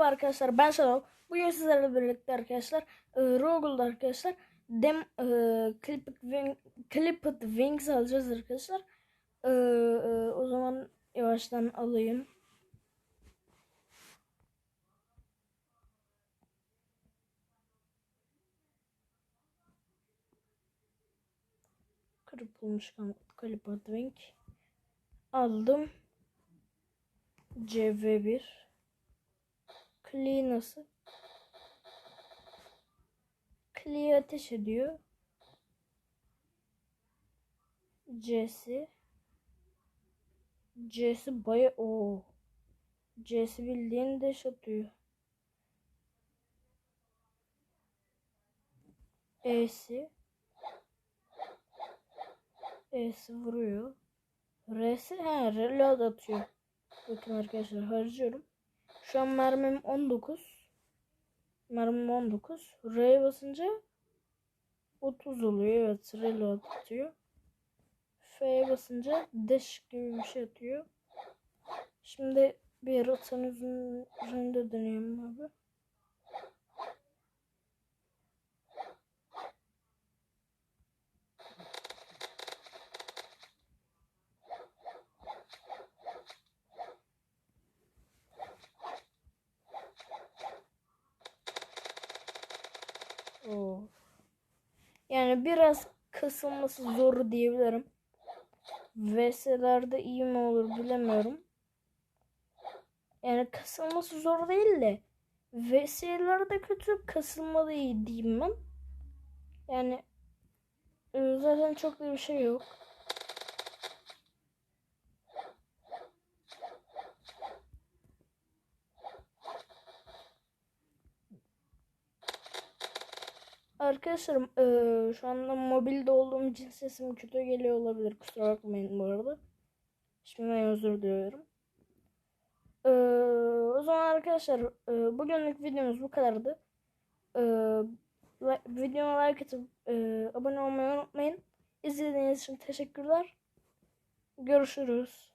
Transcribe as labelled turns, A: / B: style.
A: Merhaba arkadaşlar ben Şenol. Bugün sizlerle birlikte arkadaşlar e, Rogue'da arkadaşlar Dem e, Clipped, Wing, Clipped Wings alacağız arkadaşlar. E, e, o zaman yavaştan alayım. Kırpılmış Clipped Wing aldım. CV1 Klee nasıl? Klee ateş ediyor. C'si C'si baya o C'si bildiğin deş atıyor. E'si E'si vuruyor. R'si he reload atıyor. Bakın arkadaşlar harcıyorum. Şu an mermim 19. Mermim 19. R'ye basınca 30 oluyor. Evet reload atıyor. F'ye basınca dash gibi bir şey atıyor. Şimdi bir rotanın üzerinde dönüyorum abi. Oo. Yani biraz kısılması zor diyebilirim. VS'lerde iyi mi olur bilemiyorum. Yani kasılması zor değil de VS'lerde kötü kasılmalı iyi diyeyim ben. Yani e, zaten çok da bir şey yok. Arkadaşlarım eee, şu anda mobilde olduğum için sesim kötü geliyor olabilir. Kusura bakmayın bu arada. Şimdiden özür diliyorum. Eee, o zaman arkadaşlar eee, bugünlük videomuz bu kadardı. Eee li- videoma like atıp eee, abone olmayı unutmayın. İzlediğiniz için teşekkürler. Görüşürüz.